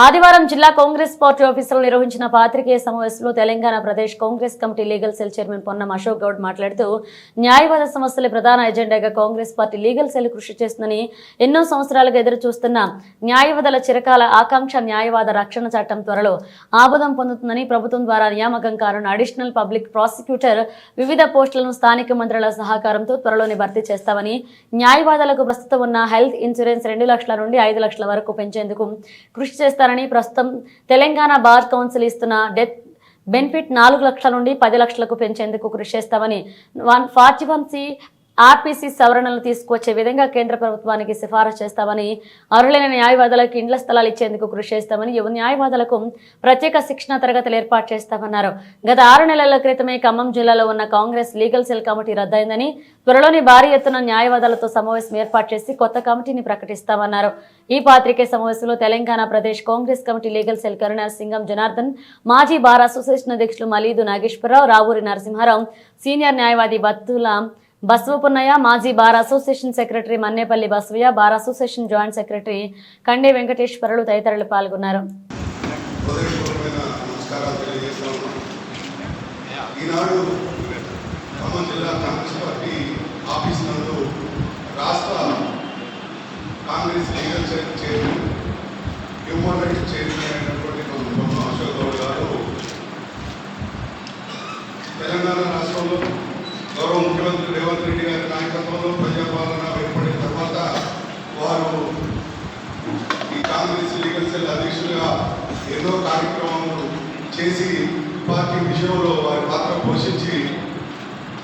ఆదివారం జిల్లా కాంగ్రెస్ పార్టీ ఆఫీసులో నిర్వహించిన పాత్రికేయ సమావేశంలో Telangana Pradesh Congress committee legal cell chairman Ponnam Ashok Goud మాట్లాడుతూ న్యాయవాద సమస్యలే ప్రధాన ఎజెండాగా కాంగ్రెస్ పార్టీ లీగల్ సెల్ కృషి చేస్తుందని ఎన్నో సంవత్సరాలుగా ఎదురు చూస్తున్న న్యాయవాదుల చిరకాల ఆకాంక్ష న్యాయవాద రక్షణ చట్టం త్వరలో ఆమోదం పొందుతుందని ప్రభుత్వం ద్వారా నియామకం కానున్న అడిషనల్ పబ్లిక్ ప్రాసిక్యూటర్ వివిధ పోస్టులను స్థానిక మంత్రుల సహకారంతో త్వరలోనే భర్తీ చేస్తామని న్యాయవాదులకు ప్రస్తుతం ఉన్న హెల్త్ ఇన్సూరెన్స్ రెండు లక్షల నుండి ఐదు లక్షల వరకు పెంచేందుకు కృషి చేస్తారని ప్రస్తుతం తెలంగాణ బార్ కౌన్సిల్ ఇస్తున్న డెత్ బెనిఫిట్ నాలుగు లక్షల నుండి పది లక్షలకు పెంచేందుకు కృషి చేస్తామని one forty one C RPC సవరణలు తీసుకొచ్చే విధంగా కేంద్ర ప్రభుత్వానికి సిఫారసు చేస్తామని అర్హులైన న్యాయవాదులకు ఇండ్ల స్థలాలు ఇచ్చేందుకు కృషి చేస్తామని యువ న్యాయవాదులకు ప్రత్యేక శిక్షణ తరగతులు ఏర్పాటు చేస్తామన్నారు. గత ఆరు నెలల క్రితమే ఖమ్మం జిల్లాలో ఉన్న కాంగ్రెస్ లీగల్ సెల్ కమిటీ రద్దయిందని త్వరలోని భారీ ఎత్తున న్యాయవాదులతో సమావేశం ఏర్పాటు చేసి కొత్త కమిటీని ప్రకటిస్తామన్నారు. ఈ పాత్రికే సమావేశంలో Telangana Pradesh Congress committee legal cell కరుణార్ Singam Janardhan మాజీ బార్ అసోసియేషన్ అధ్యక్షులు మలీదు నాగేశ్వరరావు రావూరి నరసింహారావు సీనియర్ న్యాయవాది బత్తుల బసవపున్నయ్య మాజీ bar association secretary Mannepalli Basavaiah bar association joint secretary Kande Venkateswarulu తదితరులు పాల్గొన్నారు. ఈనాడు ఖమ్మం జిల్లా కాంగ్రెస్ పార్టీ ఆఫీస్ నందు రాష్ట్ర Congress legal chairman human chairman అయినటువంటి అశోక్ గౌడ్ గారు తెలంగాణ రాష్ట్రంలో గౌరవ ముఖ్యమంత్రి రేవంత్ రెడ్డి గారి నాయకత్వంలో ప్రజాపాలన ఏర్పడిన తర్వాత వారు ఈ కాంగ్రెస్ లీగల్ సెల్ అధ్యక్షులుగా ఎన్నో కార్యక్రమాలు చేసి పార్టీ విషయంలో వారి పాత్ర పోషించి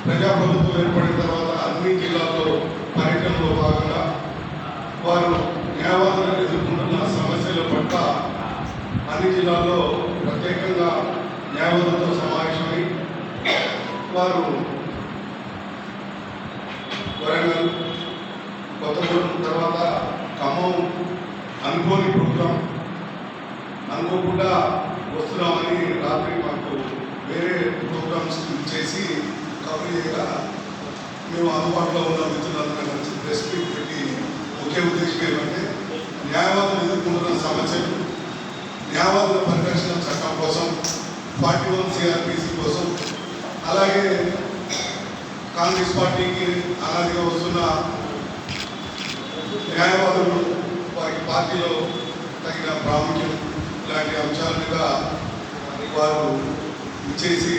ప్రజాప్రభుత్వం ఏర్పడిన తర్వాత అన్ని జిల్లాల్లో పర్యటనలో భాగంగా వారు న్యాయవాదులు ఎదుర్కొంటున్న సమస్యల పట్ల అన్ని జిల్లాల్లో ప్రత్యేకంగా న్యాయవాదులతో సమావేశమై వారు వరంగల్ కొత్తగూడెం తర్వాత ఖమ్మం అనుకోని ప్రోగ్రాం అనుకోకుండా వస్తున్నామని రాత్రి మాకు వేరే ప్రోగ్రామ్స్ చేసి కవర్ మేము అందుబాటులో ఉన్న మిత్రులందరం కలిసి ప్రెస్ మీట్ పెట్టి ఒకే ఉద్దేశం ఏమంటే న్యాయవాదులు ఎదుర్కొంటున్న సమస్యలు న్యాయవాదుల పరిరక్షణ చట్టం కోసం ఫార్టీ వన్ సిఆర్పిసి కోసం అలాగే కాంగ్రెస్ పార్టీకి అలాగే వస్తున్న న్యాయవాదులు వారి పార్టీలో తగిన ప్రాముఖ్యం ఇలాంటి అంశాల మీద వారు ఇచ్చేసి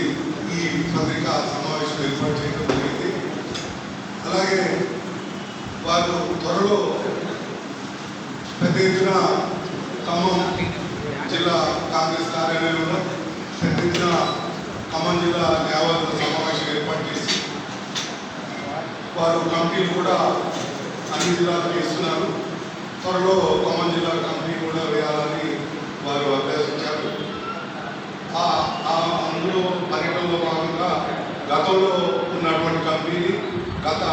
ఈ పత్రికా సమావేశం ఏర్పాటు చేయడం జరిగింది. అలాగే వారు త్వరలో పెద్ద ఎత్తున ఖమ్మం జిల్లా కాంగ్రెస్ కార్యాలయంలో పెద్ద ఎత్తున ఖమ్మం జిల్లా న్యాయవాదుల సమావేశం వారు కమిటీలు కూడా అన్ని జిల్లాలకు ఇస్తున్నారు త్వరలో ఖమ్మం జిల్లా కమిటీ కూడా వేయాలని వారు అభ్యర్థించారు. ఆ- ఆ అందులో పర్యటనలో భాగంగా గతంలో ఉన్నటువంటి కంపెనీని గత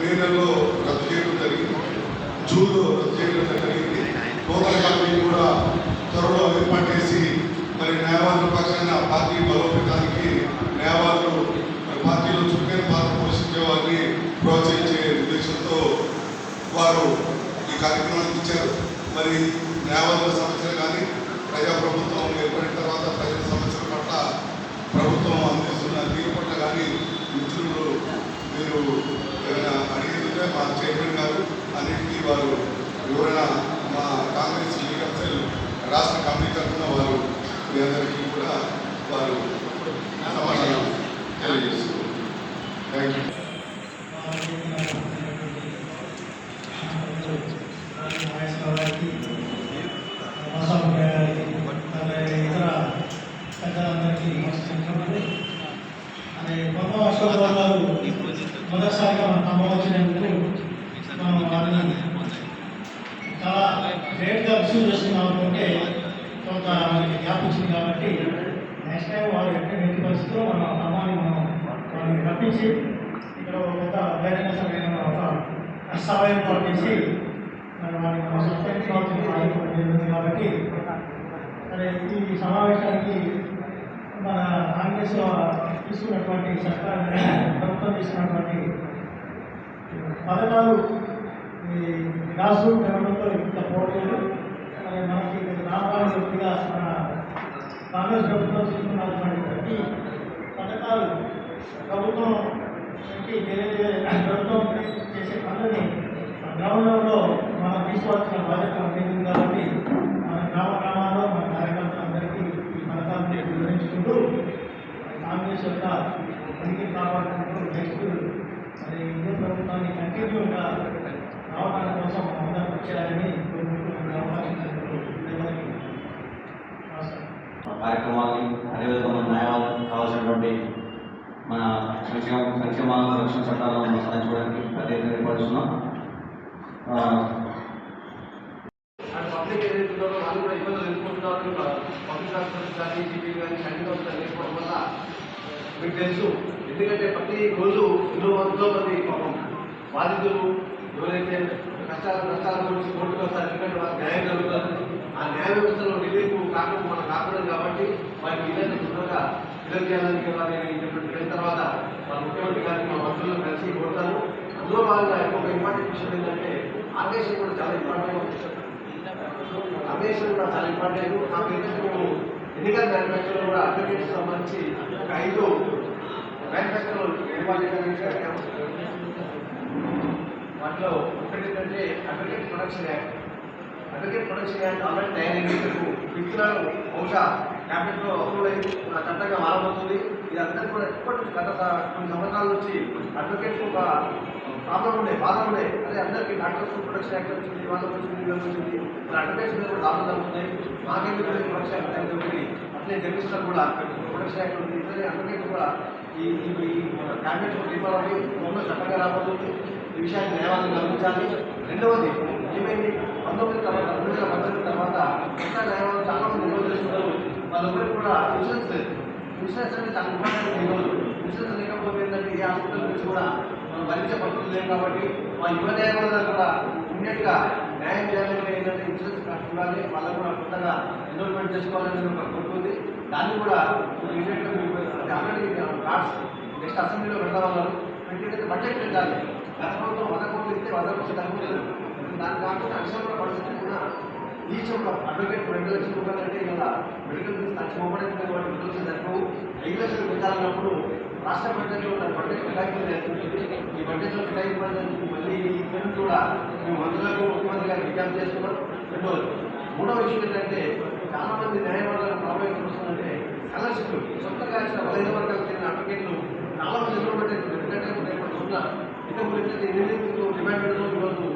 మే నెలలో రద్దు చేయడం జరిగింది. జూన్లో రద్దు చేయడం జరిగింది. నూతన కంపెనీ కూడా త్వరలో ఏర్పాటు చేసి మరి న్యాయవాదుల పక్షాన పార్టీ బలోపేతానికి న్యాయవాదులు పార్టీలో చుక్కని పాత్ర పోషించే వారిని ప్రోత్సహించే ఉద్దేశంతో వారు ఈ కార్యక్రమానికి ఇచ్చారు మరి న్యాయవాదుల సమస్యలు కానీ ప్రజాప్రభుత్వం ఏర్పడిన తర్వాత ప్రజల సమస్యల పట్ల ప్రభుత్వం అందిస్తున్న తీరు పట్ల కానీ మిత్రులు మీరు ఏమైనా అడిగేది మా చైర్మన్ గారు అన్నింటికీ వారు వివరణ మా కాంగ్రెస్ లీగల్ సెల్ రాష్ట్ర కమిటీ తరఫున వారు మీ అందరికీ కూడా వారు సమాధానం తెలియజేస్తున్నారు థ్యాంక్ యూ మొదటిసారిగా మన ఖమ్మం వచ్చినందుకు మనం వారిని చాలా గ్రేట్గా రిసీవ్ చేస్తున్నాం అనుకుంటే కొంత మనకి గ్యాప్ వచ్చింది కాబట్టి వచ్చాయో టైం వారు ఎక్కడ ఎట్టి పరిస్థితుల్లో మన ఖమ్మాన్ని మనం వాళ్ళని రప్పించి ఇక్కడ ఒక పెద్ద బహిరంగమైన ఒక అసహాయం ఏర్పాటు మరి వారిని మన సబ్స్క్రైబ్ కావాల్సిన కాబట్టి మరి ఈ సమావేశానికి మన కాంగ్రెస్ తీసుకున్నటువంటి సర్కార్ ప్రభుత్వం తీసుకున్నటువంటి పథకాలు ఈ రాష్ట్రం రూట్ లెవెల్లో ఇంత పోటీలు మరి మనకి రామరాజు వ్యక్తిగా మన కాంగ్రెస్ ప్రభుత్వం తీసుకున్నటువంటి ప్రతి పథకాలు ప్రభుత్వం నుంచి వేరే వేరే ప్రభుత్వం చేసే పనులని గ్రౌండ్ లెవెల్లో మనం తీసుకోవాల్సిన బాధ్యత ఉంటుంది కాబట్టి మన గ్రామ గ్రామాల్లో మన కార్యకర్తలందరికీ ఈ పథకాలను వివరించుకుంటూ కాంగ్రెస్ యొక్క ఉనికి కాపాడుకుంటూ నెక్స్ట్ మరి ఇదే ప్రభుత్వాన్ని కంటిన్యూగా రావడానికి కోసం అందరూ వచ్చేయాలని కోరుకుంటూ ఈ అవకాశం ఇచ్చినందుకు అందరికీ నమస్కారం కార్యక్రమాన్ని అదేవిధంగా మన న్యాయవాదం కావాల్సినటువంటి మన సంక్షేమ సంక్షేమ రక్షణ చట్టాలను సాధించుకోవడానికి పెద్ద ఏర్పడుతున్నాం అండ్ పబ్లిక్ ఏదైతే వాళ్ళు కూడా ఇబ్బందులు ఎదుర్కొంటున్నారు పబ్లిక్ హాస్పిటల్స్ కానీ జీపీ కానీ హాస్పిటల్ లేకపోవడం వల్ల మీకు తెలుసు ఎందుకంటే ప్రతి రోజు ఎన్నో వందల మంది పాపం బాధితులు ఎవరైతే కష్టాలు నష్టాల గురించి కోర్టుకు వస్తారు ఎందుకంటే వాళ్ళకి న్యాయం జరుగుతుంది. ఆ న్యాయ వ్యవస్థలో రిలీఫ్ కాకుండా మనం కాకూడదు కాబట్టి వారికి ఇలాంటి తొందరగా ఫిలప్ చేయాలని వారిని వెళ్ళిన తర్వాత మన ముఖ్యమంత్రి గారికి మా మంత్రులను కలిసి కోరుతాను అందులో భాగంగా ఇంకొక ఇంపార్టెంట్ విషయం ఏంటంటే ఆర్గనైజేషన్ కూడా చాలా ఇంపార్టెంట్ అవేషన్ కూడా చాలా ఇంపార్టెంట్ నాకు ఏంటంటే మేము ఎన్నికల మేనిఫెస్టోలో కూడా అడ్వకేట్స్ సంబంధించి ఒక ఐదు మేనిఫెస్టోలు ఏర్పాటు వాటిలో ఒకటి ఏంటంటే advocate production act. Advocate production act already తయారైనందుకు విత్తనాలు బహుశా క్యాబినెట్లో అప్రూవ్ అయింది చట్టంగా మారబోతుంది. ఇది అందరికీ కూడా ఎప్పటి నుంచి గత కొన్ని సంవత్సరాల నుంచి అడ్వకేట్స్ ఒక ప్రాబ్లం ఉండే బాధ ఉండే. అదే అందరికీ డాక్టర్స్ ప్రొడక్షన్ యాక్ట్ వచ్చింది వాళ్ళకి వచ్చింది వీళ్ళకి వచ్చింది ఇలా అడ్వకేట్స్ మీద కూడా దాడులు జరుగుతున్నాయి. మాకెందుకు ప్రొడక్షన్ యాక్ట్ అనేది ఒకటి అట్లే జర్నలిస్టులు కూడా ప్రొడక్షన్ యాక్ట్ ఉంది ఇట్లనే అడ్వకేట్ కూడా ఈ ఈ క్యాబినెట్ రిఫర్ ఉన్న చట్టంగా రాబోతుంది. ఈ విషయాన్ని న్యాయవాదులు గమనించాలి. రెండవది ఏమైంది? పంతొమ్మిది తర్వాత రెండు వేల పంతొమ్మిది తర్వాత కొత్త న్యాయవాదులు చాలా మంది నిల్వ చేస్తున్నారు. వాళ్ళందరికీ కూడా ఇన్సూరెన్స్ లేదు. ఇన్సూరెన్స్ అనేది చాలా ఇంపార్టెంట్ ఇన్సూరెన్స్ లేకపోతే ఏంటంటే ఏ హాస్పిటల్ నుంచి కూడా మనం భరించే పరిస్థితులు లేవు కాబట్టి మా యువ న్యాయవాదులు కూడా ఇమ్మీడియట్గా న్యాయం చేయాలంటే ఏంటంటే ఇన్సూరెన్స్ కార్డు వాళ్ళకు కూడా కొత్తగా ఎన్రోల్మెంట్ చేసుకోవాలని ఒక కోరుకుంది దాన్ని కూడా ఇమ్మీడియట్గా మీకు ఆల్రెడీ కార్డ్స్ నెక్స్ట్ అసెంబ్లీలో పెడతామన్నారు పెట్టినట్టు బడ్జెట్ పెట్టాలి. గత ప్రభుత్వం వంద కోట్లు ఇస్తే వంద కోట్లు తగ్గుతుంది దాని కాకుండా అడిషనల్ పరిస్థితి కూడా ఈచ్ ఒక అడ్వకేట్ రెండు లక్షల రూపాయలు అంటే ఇలా మెడికల్ బిల్స్ లక్ష రూపాయలు వాటి విడుదల సరిపోవు ఐదు లక్షలు పెట్టాలన్నప్పుడు రాష్ట్ర బడ్జెట్లో ఉన్న బడ్జెట్ కేటాయింపు జరుగుతుంది ఈ బడ్జెట్లో కేటాయింపు మళ్ళీ ఇక్కడ కూడా మేము మంత్రులకు ముఖ్యమంత్రి గారు విజ్ఞప్తి చేస్తున్నాం రెండోది. మూడవ విషయం ఏంటంటే చాలామంది మంది న్యాయవాదులకు ప్రాబ్లం వస్తుందంటే స్కాలర్షిప్ సొంతగా ఇచ్చిన పదహైదు వర్గాలకు చెందిన అడ్వకేట్లు చాలా మంది ఎదురు పెట్టేది ఎందుకంటే ఇప్పుడు ఉన్న ఇంతకు ఇంజనీరింగ్ డిమాండ్ పెడుతూ ఈరోజు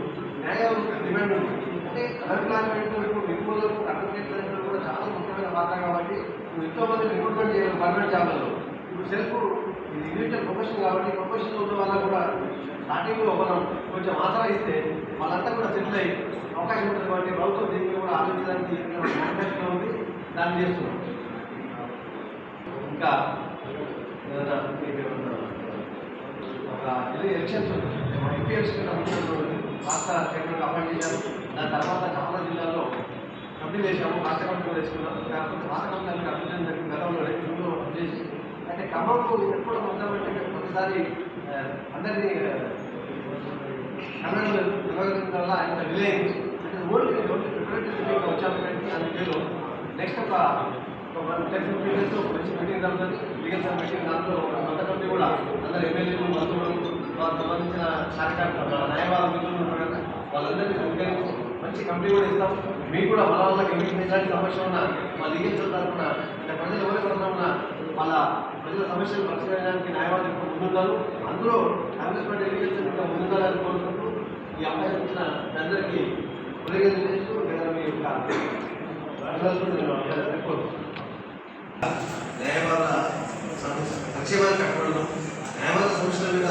న్యాయం డిమాండ్ ఉంది అండర్ అన్ఎంప్లాయ్మెంట్ ఇప్పుడు నిపుణులకు అండర్ రంగంలో కూడా చాలా ముఖ్యమైన పాత్ర కాబట్టి నువ్వు ఎంతో మంది రిక్రూట్మెంట్ చేయాలి గవర్నమెంట్ జాబ్లలో ఇప్పుడు సెల్ఫ్ ఇది ఇండివిజువల్ ప్రొఫెషన్ కాబట్టి ప్రొఫెషన్లో ఉన్న వాళ్ళకు కూడా స్టార్టింగ్లో మనం కొంచెం ఆసరా ఇస్తే వాళ్ళంతా కూడా సెటిల్ అయ్యి అవకాశం ఉంటుంది కాబట్టి ప్రభుత్వం దీన్ని కూడా ఆలోచించడానికి మేనిఫెస్టో ఉంది. దాన్ని చేస్తున్నాం. ఇంకా ఒక ఎలక్షన్స్ ఎంపీ ఎలక్షన్ కమిషన్ రాష్ట్ర చైర్మన్ అపాయింట్ చేశారు. దాని తర్వాత చాలా జిల్లాలో కంప్లీట్ చేశాము రాష్ట్ర కమిటీ వేసుకున్నాం. కాకపోతే రాష్ట్ర కంప్లీట్ అభివృద్ధి జరిగిన గతంలో రెండు చేసి అంటే ఖమ్మంకు ఎప్పుడు మొత్తం ఒకసారి అందరినీ కన్నడలు నిర్వహించడం వల్ల ఆయన డిలే అయింది. అంటే ప్రిపరేటరీ వచ్చాము కానీ అది నెక్స్ట్ ఒక టెన్ ఫిఫ్టీన్ డేస్ మంచి మీటింగ్ జరుగుతుంది. లీగల్ సార్ మీటింగ్ దాంట్లో కొత్త కూడా అందరు ఎమ్మెల్యేలు మంత్రులు సంబంధించిన కార్యకర్త న్యాయవాద మిత్రులు వాళ్ళందరినీ స్వీకరించి మంచి కంపెనీ కూడా ఇస్తాం. మీకు కూడా మన వాళ్ళకి ఎవరికి ఎలాంటి సమస్య ఉన్నా వాళ్ళు ఏం చదువుతారన్నా అంటే ప్రజలు ఎవరి ఉన్నా వాళ్ళ ప్రజల సమస్యలు పరిష్కరించడానికి న్యాయవాదులు ఇప్పుడు ముందున్నారు అందులో కాంగ్రెస్ పార్టీ లీగల్ ఇంకా ముందుండాలని కోరుకుంటూ ఈ అవకాశం ఇచ్చిన అందరికీ కృతజ్ఞతలు చేస్తూ నేను మీ యొక్క అభినందనలు నేను కోరుకుంటున్నాను. న్యాయవాద సంక్షేమాన్ని కట్టుకోవడం న్యాయవాద సమస్యల మీద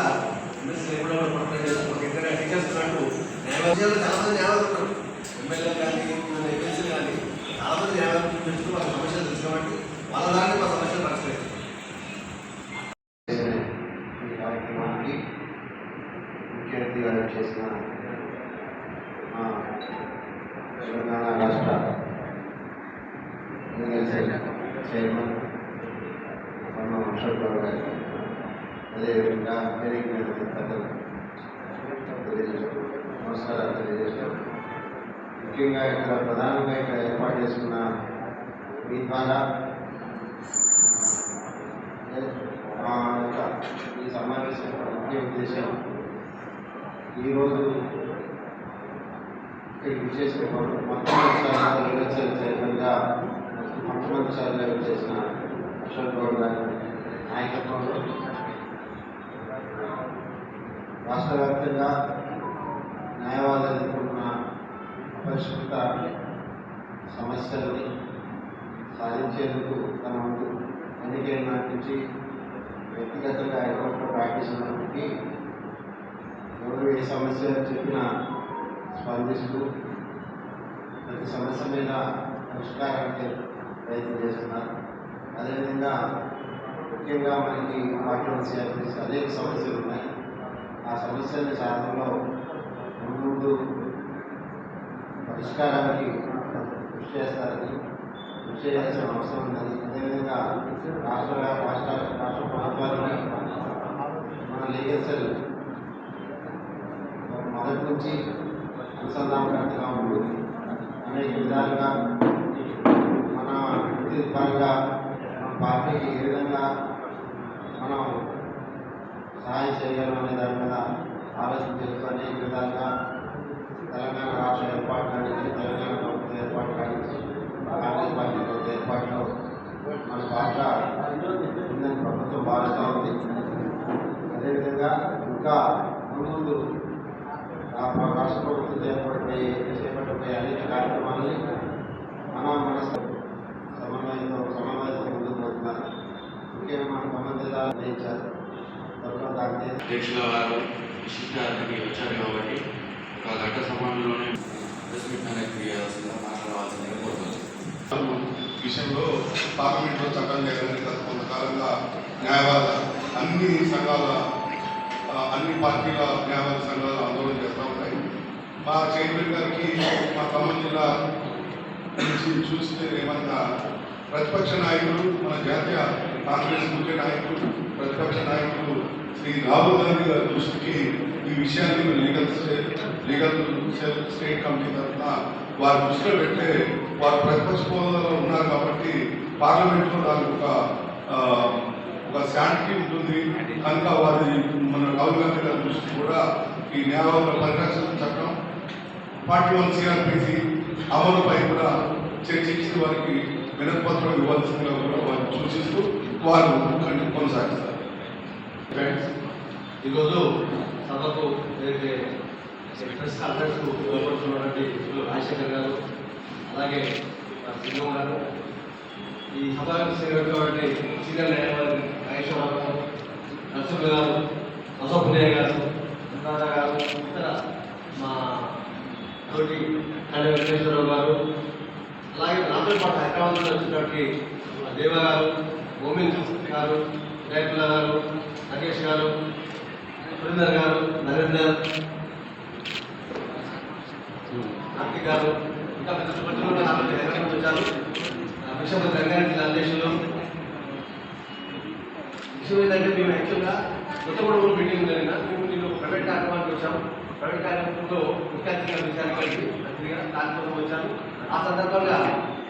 ఎప్పుడో పట్టుకుని ఇంకా టీచర్స్ అంటూ ఎమ్మెల్యే కానీ ఎమ్మెల్సీలు కానీ చాలా మంది న్యాయవాదులు వాళ్ళ సమస్యలు తెలుసు కాబట్టి వాళ్ళ దాన్ని మా సమస్యలు పరిష్కరిస్తారు ఈ కార్యక్రమానికి ముఖ్య అతిథిగా చేసిన తెలంగాణ రాష్ట్ర చైర్మన్ మన అశోక్ బాబు గారికి అదేవిధంగా పెరిగిన పెద్దలు నమస్కారాలు తెలియజేస్తాం ముఖ్యంగా ఇక్కడ ప్రధానంగా ఇక్కడ ఏర్పాటు చేసుకున్న మీ ద్వారా ఈ సమావేశం యొక్క ముఖ్య ఉద్దేశం ఈరోజు ఇక్కడికి విచ్చేసిన మొట్టమొదటిసారిగా చైర్మన్గా మొట్టమొదటిసారిగా విచ్చేసిన అశోక్ గౌడ్ గారి నాయకత్వంలో రాష్ట్ర వ్యాప్తంగా న్యాయవాదాలు ఎదుర్కొంటున్న అపరిష్కృత సమస్యలని సాధించేందుకు తన ముందు ఎన్నికైన నాటి నుంచి వ్యక్తిగతంగా హైకోర్టులో ప్రాక్టీస్ ఉన్నప్పటికీ ఎవరు ఏ సమస్య చెప్పినా స్పందిస్తూ ప్రతి సమస్య మీద పరిష్కారానికి ప్రయత్నం చేస్తున్నారు. అదేవిధంగా ముఖ్యంగా మనకి పార్టీ సిఆర్పిసి అనేక సమస్యలు ఉన్నాయి. ఆ సమస్యల సాధనలో ముందు పరిష్కారానికి కృషి చేస్తారని కృషి చేయాల్సిన అవసరం ఉన్నది. అదేవిధంగా రాష్ట్ర రాష్ట్ర రాష్ట్ర ప్రభుత్వాలని మన లీగల్ సెల్ మొదటి నుంచి అనుసంధానకర్తగా ఉంటుంది అనేక విధాలుగా మన వృత్తి పరంగా మన పార్టీకి ఏ విధంగా మనం సహాయం చేయగలం అనే దాని మీద ఆలోచన చేస్తూ అనేక విధాలుగా తెలంగాణ రాష్ట్ర ఏర్పాటు కానించి తెలంగాణ ప్రభుత్వం ఏర్పాటు కానించి కాంగ్రెస్ పార్టీ ప్రభుత్వ ఏర్పాటులో మన పాత్ర ఉందని ప్రభుత్వం భావిస్తూ ఉంది. అదేవిధంగా ఇంకా ముందు ముందు రాష్ట్ర ప్రభుత్వం చేపట్టబోయే చేపట్టబోయే అనేక కార్యక్రమాలని మన మనసు సమన్వయంతో సమన్వయంతో ముందుకు పోతున్నారు ముఖ్యంగా మన గవర్నమెంట్ నిర్ణయించారు. త్వరలో దాన్ని అధ్యక్షుల వారు విశిష్ట వచ్చారు కాబట్టి ఒక గంట సమయంలోనే విషయంలో పార్లమెంట్లో చట్టం చేయాలని గత కొంతకాలంగా న్యాయవాద అన్ని సంఘాల అన్ని పార్టీల న్యాయవాద సంఘాలు ఆందోళన చేస్తూ ఉన్నాయి. మా చైర్మన్ గారికి మా ఖమ్మం జిల్లా నుంచి చూస్తే ఏమన్నా ప్రతిపక్ష నాయకులు మన జాతీయ కాంగ్రెస్ ముఖ్య నాయకులు ప్రతిపక్ష నాయకులు శ్రీ రాహుల్ గాంధీ గారి దృష్టికి ఈ విషయాన్ని legal state legal state committee తరఫున వారి దృష్టిలో పెట్టే వారు ప్రతిపక్ష హోదాలో ఉన్నారు కాబట్టి పార్లమెంట్లో దానికి ఒక ఒక శాంతి ఉంటుంది. కనుక వారి మన రాహుల్ గాంధీ గారి దృష్టి కూడా ఈ న్యాయవాదుల పరిరక్షణ చట్టం ఫార్టీ వన్ సిఆర్పిసి అమలుపై కూడా చర్చించి వారికి వినతిపత్రం ఇవ్వాల్సిందిగా కూడా వారు సూచిస్తూ వారు కొనసాగిస్తారు. ఫ్రెండ్స్ ఈరోజు oh, సభకు ఏదైతే ప్రెస్ కాన్ఫరెన్స్ ఏర్పడుతున్నటువంటి రాజశేఖర్ గారు అలాగే సింగం గారు ఈ సభకు చేరినటువంటి సీనియర్ న్యాయవాది నాగేశ్వరరావు గారు నరసింహ గారు అశోకునయ్య గారు రాజా గారు ఇతర మా తోటి కళ్యాణ వెంకటేశ్వరరావు గారు అలాగే నాతో పాటు హైదరాబాద్ వచ్చినటువంటి దేవ గారు గోవింద్ గారు జయపుల్ల గారు నగేష్ గారు సురేందర్ గారు నరేందర్ కార్తిక్ గారు ఇంకా పెద్ద చుట్టుపక్కల కూడా నాతో వచ్చారు? ఆ విషయం తెలంగాణ జిల్లా అధ్యక్షులు విషయం ఏంటంటే మేము యాక్చువల్గా కొత్తగూడెంలో మీటింగ్ జరిగిన మేము నేను ప్రైవేట్ కార్యక్రమానికి వచ్చాము ప్రైవేట్ కార్యక్రమంలో ముఖ్య విషయానికి విచారణ దానికోసం వచ్చాను ఆ సందర్భంగా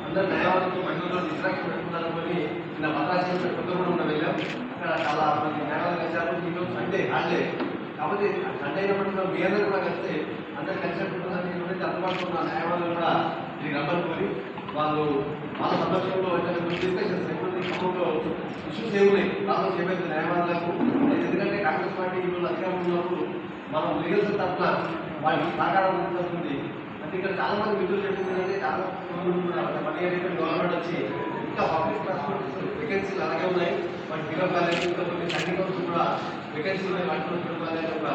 అందరూ న్యాయవాదులతో మహిళలు ఇంటరాక్షన్ పెట్టుకున్నారని నిన్న భద్రాచలం కొత్తగూడెంలో వెళ్ళాం అక్కడ చాలా మంది న్యాయవాదులు వేశారు ఈరోజు సండే హాలిడే కాబట్టి సండే అయినప్పటికీ మీ అందరూ కూడా కలిస్తే అందరు కలిసినట్టున్నారని ఎవరైతే అందుబాటులో ఉన్న న్యాయవాదులు కూడా ఇది రమ్మనుకొని వాళ్ళు వాళ్ళ సమక్షంలో డిస్కషన్స్ ఎటువంటి క్రమంలో ఇష్యూస్ ఏమున్నాయి? ప్రాబ్లమ్స్ ఏమైతే న్యాయవాదులకు? ఎందుకంటే కాంగ్రెస్ పార్టీ ఈరోజు అధికారంలో ఉన్నప్పుడు మనం లీగల్ తరఫున వాళ్ళకి సహకారం ఉంటుంది అంటే ఇక్కడ చాలా మంది మిత్రులు చెప్తుందంటే చాలా మనీ అనేది గవర్నమెంట్ వచ్చి ఇంకా పబ్లిక్ ట్రాన్స్పోర్ట్ వేకెన్సీలు అలాగే ఉన్నాయి. వాటి ఫిలప్ కాలేదు ఇంకా కొన్ని సైనికులు కూడా వేకెన్సీలు ఉన్నాయి. వాటిలో ఫిలప్ కాలేదు ఒక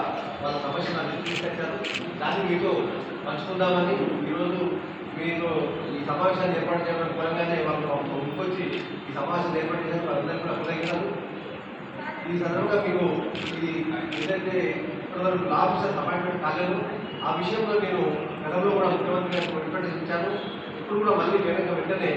వాళ్ళ సమస్యను అందించారు దాన్ని మీతో పంచుకుందామని ఈరోజు మీరు ఈ సమావేశాన్ని ఏర్పాటు చేయడం మూలంగానే వాళ్ళు ముందుకొచ్చి ఈ సమావేశాన్ని ఏర్పాటు చేసిన వాళ్ళందరూ కూడా అభినందనలు ఈ సందర్భంగా మీకు ఇది ఏంటంటే ఇప్పటివరకు ఆఫీసర్స్ అపాయింట్మెంట్ కాలేదు. ఆ విషయంలో నేను గతంలో కూడా ముఖ్యమంత్రి గారు రిప్రజెంట్ ఇచ్చాను ఇప్పుడు కూడా మళ్ళీ వేరే వెంటనే